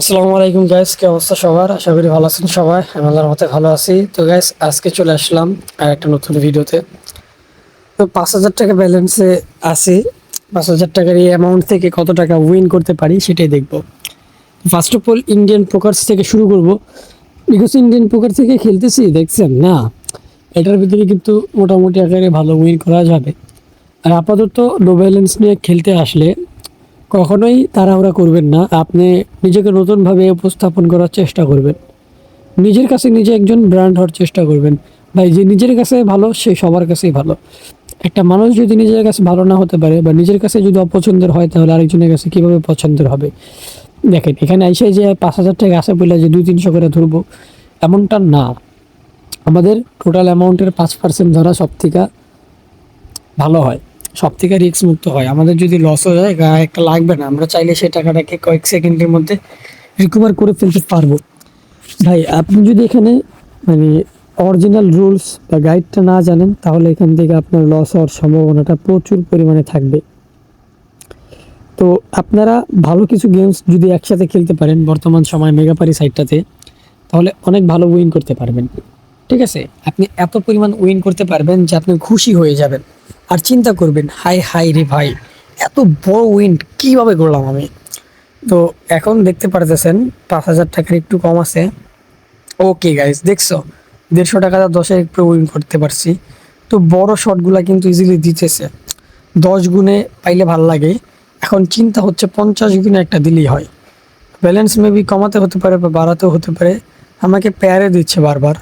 আসসালামু আলাইকুম গাইস কি অবস্থা সবার? আশা করি ভালো আছেন সবাই, আমি আল্লাহর মতে ভালো আছি। তো গাইস আজকে চলে আসলাম আর একটা নতুন ভিডিওতে। তো পাঁচ হাজার টাকা ব্যালেন্সে আছি। পাঁচ হাজার টাকার এই অ্যামাউন্ট থেকে কত টাকা উইন করতে পারি সেটাই দেখব। First of all Indian pokers থেকে শুরু করব। বিকজ ইন্ডিয়ান পোকার থেকে খেলতেছি, দেখছেন না? এটার ভিতরে কিন্তু মোটামুটি আকারে ভালো উইন করা যাবে। আর আপাতত লো ব্যালেন্স নিয়ে খেলতে আসলে কখনোই তাড়াহুড়া করবেন না। আপনি নিজেকে নতুনভাবে উপস্থাপন করার চেষ্টা করবেন। নিজের কাছে নিজে একজন ব্র্যান্ড হওয়ার চেষ্টা করবেন। ভাই, যে নিজের কাছে ভালো, সে সবার কাছেই ভালো। একটা মানুষ যদি নিজের কাছে ভালো না হতে পারে বা নিজের কাছে যদি অপছন্দের হয়, তাহলে আরেকজনের কাছে কীভাবে পছন্দের হবে? দেখেন, এখানে এসে যে পাঁচ হাজার টাকা আসে বললে যে দুই তিনশো করে ধরবো, এমনটা না। আমাদের টোটাল অ্যামাউন্টের পাঁচ পার্সেন্ট ধরা সব থেকে ভালো হয়। সব থেকে রিস্ক মুক্ত হয়। আমাদের যদি লস হয়ে যায় একটা লাগবে না। আমরা চাইলে সেই টাকাটাকে কয়েক সেকেন্ডের মধ্যে রিকভার করে ফেলতে পারব। ভাই, আপনি যদি এখানে মানে অরিজিনাল রুলস বা গাইডটা না জানেন, তাহলে এখান থেকে আপনার লস হওয়ার সম্ভাবনাটা প্রচুর পরিমাণে থাকবে। তো আপনারা ভালো কিছু গেমস যদি একসাথে খেলতে পারেন, বর্তমান সময় মেগাপারি সাইটটাতে তাহলে অনেক ভালো উইন করতে পারবেন। ঠিক আছে? আপনি এত পরিমাণ উইন করতে পারবেন যে আপনি খুশি হয়ে যাবেন। আর চিন্তা করবেন হাই হাই রে ভাই, এত বড় উইন্ড কীভাবে করলাম আমি? তো এখন দেখতে পারতেছেন, পাঁচ হাজার টাকার একটু কম আছে। ওকে গাইজ দেখছ, দেড়শো টাকা দশে একটু উইন করতে পারছি। তো বড় শটগুলা কিন্তু ইজিলি দিতেছে। দশ গুণে পাইলে ভালো লাগে। এখন চিন্তা হচ্ছে পঞ্চাশ গুণে একটা দিলেই হয়। ব্যালেন্স মেবি কমাতে হতে পারে বা বাড়াতেও হতে পারে। আমাকে প্যারে দিচ্ছে বারবার।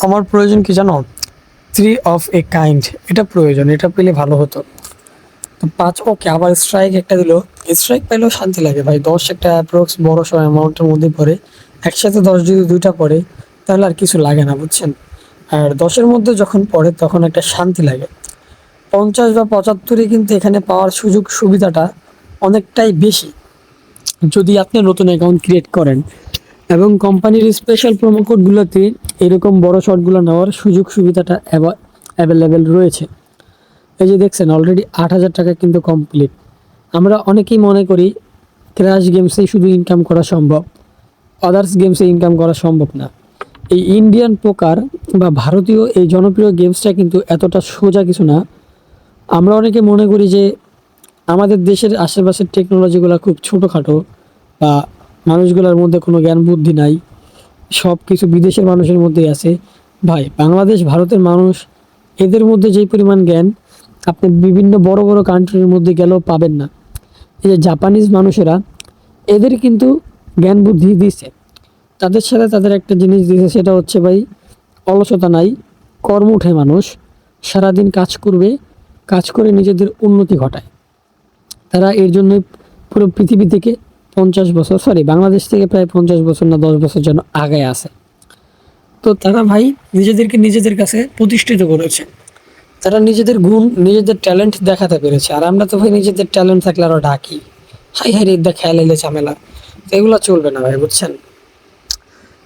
আমার প্রয়োজন কি জানো? থ্রি অফ এ কাইন্ড এটা প্রয়োজন, এটা পেলে ভালো হতো। তো পাঁচ ওকে আবার স্ট্রাইক একটা দিল। স্ট্রাইক পেলেও শান্তি লাগে ভাই, দশ একটা অ্যাপ্রক্স বড় সব অ্যামাউন্টের মধ্যে পড়ে। একসাথে দশ যদি দুইটা পড়ে, তাহলে আর কিছু লাগে না, বুঝছেন? আর দশের মধ্যে যখন পড়ে, তখন একটা শান্তি লাগে। পঞ্চাশ বা পঁচাত্তরে কিন্তু এখানে পাওয়ার সুযোগ সুবিধাটা অনেকটাই বেশি। যদি আপনি নতুন অ্যাকাউন্ট ক্রিয়েট করেন এবং কোম্পানির স্পেশাল প্রোমো কোডগুলোতে এরকম বড় শটগুলো নেওয়ার সুযোগ সুবিধাটা অ্যাভেলেবেল রয়েছে। এই যে দেখছেন অলরেডি আট হাজার টাকা কিন্তু কমপ্লিট আমরা অনেকেই মনে করি ক্র্যাশ গেমসেই শুধু ইনকাম করা সম্ভব আদার্স গেমসে ইনকাম করা সম্ভব না। এই ইন্ডিয়ান পোকার বা ভারতীয় এই জনপ্রিয় গেমসটা কিন্তু এতটা সোজা কিছু না। আমরা অনেকে মনে করি যে, আমাদের দেশের আশেপাশের টেকনোলজিগুলো খুব ছোটোখাটো বা মানুষগুলোর মধ্যে কোনো জ্ঞান বুদ্ধি নাই। সব কিছু বিদেশের মানুষের মধ্যেই আছে। ভাই, বাংলাদেশ, ভারতের মানুষ, এদের মধ্যে যেই পরিমাণ জ্ঞান, আপনি বিভিন্ন বড় বড় কান্ট্রির মধ্যে গেলেও পাবেন না। এই যে জাপানিজ মানুষেরা, এদের কিন্তু জ্ঞান বুদ্ধি দিছে। তাদের সাথে তাদের একটা জিনিস দিয়েছে সেটা হচ্ছে ভাই, অলসতা নাই, কর্ম উঠে মানুষ, সারাদিন কাজ করবে, কাজ করে নিজেদের উন্নতি ঘটায়। তারা এর জন্যই পুরো পৃথিবী থেকে পঞ্চাশ বছর সরি বাংলাদেশ থেকে প্রায় পঞ্চাশ বছর না দশ বছর যেন আগে আসে তো তারা ভাই নিজেদেরকে নিজেদের কাছে প্রতিষ্ঠিত করেছে। তারা নিজেদের গুণ, নিজেদের ট্যালেন্ট দেখাতে পেরেছে। আর আমরা তো ভাই নিজেদের ট্যালেন্ট থাকলে আরও ডাকি। হাই হাই, রে খেয়াল এলে ঝামেলা। তো এগুলো চলবে না ভাই, বুঝছেন?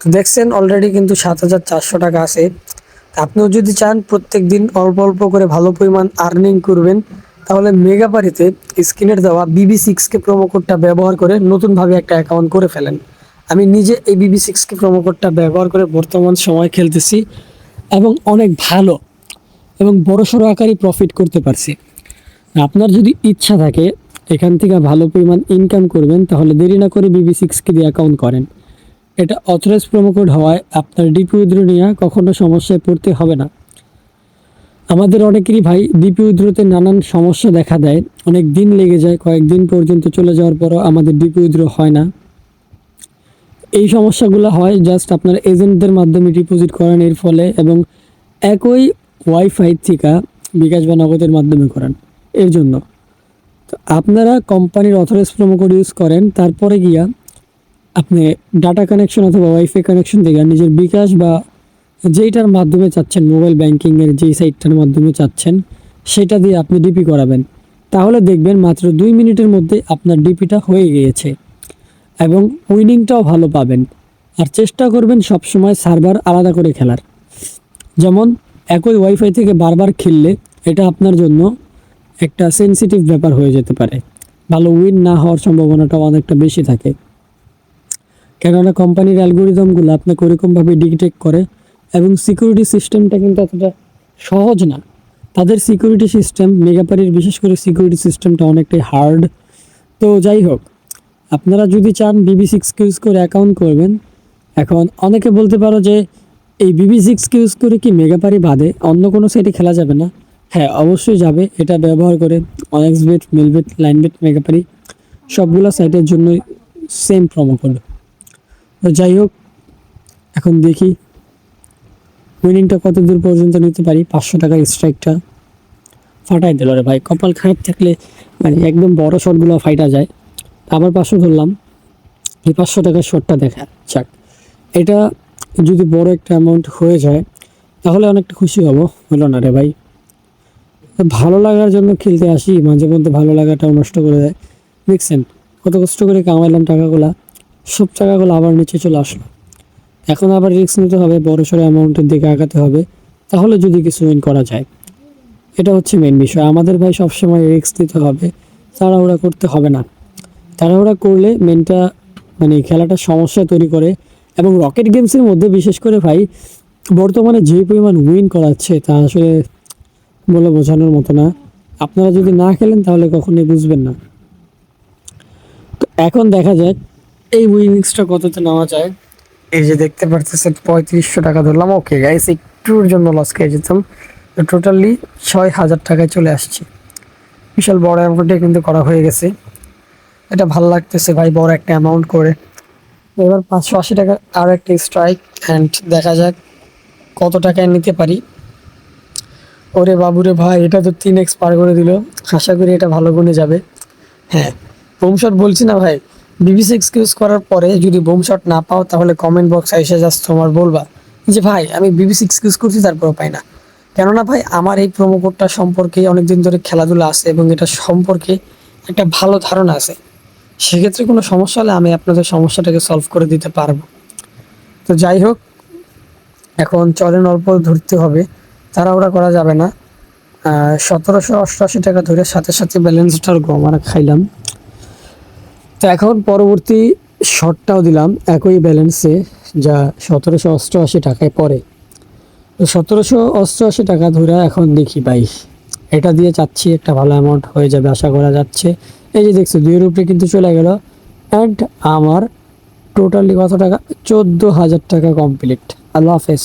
তো দেখছেন অলরেডি কিন্তু সাত হাজার চারশো টাকা আছে। আপনিও যদি চান প্রত্যেক দিন অল্প অল্প করে ভালো পরিমাণ আর্নিং করবেন তাহলে মেগাপারিতে স্ক্রিনের দেওয়া বিবি সিক্সকে প্রোমো কোডটা ব্যবহার করে নতুনভাবে একটা অ্যাকাউন্ট করে ফেলেন। আমি নিজে এই বিবি সিক্সকে প্রোমো কোডটা ব্যবহার করে বর্তমান সময় খেলতেছি এবং অনেক ভালো এবং বড়সড় আকারে প্রফিট করতে পারছি। আপনার যদি ইচ্ছা থাকে এখান থেকে ভালো পরিমাণ ইনকাম করবেন, তাহলে দেরি না করে বিবি সিক্সকে দিয়ে অ্যাকাউন্ট করেন। এটা অথরাইজ প্রোমো কোড হওয়ায় আপনার ডিপি উইথড্র নিয়ে কখনো সমস্যায় পড়তে হবে না। আমাদের অনেকেরই ভাই ডিপি উইথড্রোতে নানান সমস্যা দেখা দেয়। অনেক দিন লেগে যায়, কয়েকদিন পর্যন্ত চলে যাওয়ার পরও আমাদের ডিপি উইথড্রো হয় না। এই সমস্যাগুলো হয় জাস্ট আপনার এজেন্টদের মাধ্যমে ডিপোজিট করেন এর ফলে এবং একই ওয়াইফাই থেকে বিকাশ বা নগদের মাধ্যমে করেন এর জন্য। তো আপনারা কোম্পানির অথরাইজ প্রোমো কোড ইউজ করেন, তারপরে গিয়া আপনি ডাটা কানেকশন অথবা ওয়াইফাই কানেকশন থেকে নিজের বিকাশ বা যেইটার মাধ্যমে চাচ্ছেন, মোবাইল ব্যাংকিংয়ের যেই সাইটটার মাধ্যমে চাচ্ছেন, সেটা দিয়ে আপনি ডিপি করাবেন। তাহলে দেখবেন মাত্র দুই মিনিটের মধ্যে আপনার ডিপিটা হয়ে গিয়েছে এবং উইনিংটাও ভালো পাবেন। আর চেষ্টা করবেন সবসময় সার্ভার আলাদা করে খেলার। যেমন, একই ওয়াইফাই থেকে বারবার খেললে এটা আপনার জন্য একটা সেনসিটিভ ব্যাপার হয়ে যেতে পারে। ভালো উইন না হওয়ার সম্ভাবনাটাও অনেকটা বেশি থাকে। কেননা কোম্পানির অ্যালগোরিদমগুলো আপনাকে ওরকমভাবে ডিটেক্ট করে এবং সিকিউরিটি সিস্টেমটা কিন্তু এতটা সহজ না। তাদের সিকিউরিটি সিস্টেম মেগাপারির বিশেষ করে সিকিউরিটি সিস্টেমটা অনেকটাই হার্ড তো যাই হোক, আপনারা যদি চান বিবি সিক্স ইউজ করে অ্যাকাউন্ট করবেন, এখন অনেকে বলতে পারো যে এই বিবি সিক্স ইউজ করে কি মেগাপারি বাদে অন্য কোনো সাইটে খেলা যাবে না? হ্যাঁ অবশ্যই যাবে। এটা ব্যবহার করে অনেক্স বেট মিলবেট লাইনবেট মেগাপারি সবগুলো সাইটের জন্যই সেম প্রোমো কোড তো যাই হোক, এখন দেখি উইনিংটা কত দূর পর্যন্ত নিতে পারি? পাঁচশো টাকার স্ট্রাইকটা ফাটাই দিল রে ভাই। কপাল খারাপ থাকলে মানে একদম বড় শটগুলো ফাইটা যায়। আবার পাঁচশো ধরলাম। এই পাঁচশো টাকার শটটা দেখা যাক। এটা যদি বড় একটা অ্যামাউন্ট হয়ে যায়, তাহলে অনেকটা খুশি হব। হলো না রে ভাই। ভালো লাগার জন্য খেলতে আসি। মাঝে মধ্যে ভালো লাগাটাও নষ্ট করে দেয়। দেখছেন, কত কষ্ট করে কামাইলাম টাকাগুলা। সব টাকাগুলো আবার নিচে চলে আসলো। এখন আবার রিস্ক নিতে হবে, বড় সড়ো অ্যামাউন্টের দিকে আগাতে হবে, তাহলে যদি কিছু উইন করা যায়। এটা হচ্ছে মেন বিষয়। আমাদের ভাই সবসময় রিস্ক নিতে হবে, তাড়াহুড়া করতে হবে না। তাড়াহুড়া করলে মেনটা মানে খেলাটা সমস্যা তৈরি করে এবং রকেট গেমসের মধ্যে বিশেষ করে ভাই, বর্তমানে যে পরিমাণ উইন করাচ্ছে তা আসলে বলে বোঝানোর মতো না। আপনারা যদি না খেলেন তাহলে কখনোই বুঝবেন না। তো এখন দেখা যাক, এই উইনিংসটা কততে নেওয়া যায়। এই যে দেখতে পারতেছেন, পঁয়ত্রিশশো টাকা ধরলাম। ওকে গাইস একটুর জন্য লস খেয়ে যেতাম। তো টোটালি ছয় হাজার টাকায় চলে আসছি। বিশাল বড় অ্যামাউন্টে কিন্তু করা হয়ে গেছে। এটা ভালো লাগতেছে ভাই, বড় একটা অ্যামাউন্ট করে। এবার পাঁচশো আশি টাকার আরও একটা স্ট্রাইক অ্যান্ড দেখা যাক কত টাকায় নিতে পারি। ওরে বাবুরে ভাই, এটা তো তিন এক্স পার করে দিল। আশা করি এটা ভালো গুণে যাবে। হ্যাঁ বোম বলছি না ভাই। বিবিসি এক্সকিউজ করার পরে যদি বোম শট না পাও, তাহলে কমেন্ট বক্সে এসে জাস্ট তোমার বলবা যে, ভাই, আমি বিবিসি এক্সকিউজ করছি, তারপরেও পাই না। কেননা ভাই, আমার এই প্রোমো কোডটা সম্পর্কে অনেকদিন ধরে খেলাধুলা আছে এবং এটা সম্পর্কে একটা ভালো ধারণা আছে। সেক্ষেত্রে কোনো সমস্যা হলে আমি আপনাদের সমস্যাটাকে সলভ করে দিতে পারব। তো যাই হোক, এখন চলেন অল্প ধরতে হবে। তাড়াহুড়া করা যাবে না। সতেরোশো অষ্টআশি টাকা ধরে সাথে সাথে ব্যালেন্সটার গম আমরা খাইলাম। এখন পরবর্তী শর্টটাও দিলাম একই ব্যালেন্সে, যা সতেরোশো অষ্টআশি টাকায় পড়ে। তো সতেরোশো অষ্টআশি টাকা ধরে এখন দেখি ভাই, এটা দিয়ে চাচ্ছি একটা ভালো অ্যামাউন্ট হয়ে যাবে, আশা করা যাচ্ছে। এই যে দেখছি, দুইয়ের উপরে কিন্তু চলে গেল। অ্যান্ড আমার টোটালি কত টাকা? চোদ্দ হাজার টাকা কমপ্লিট আল্লাহ হাফেজ।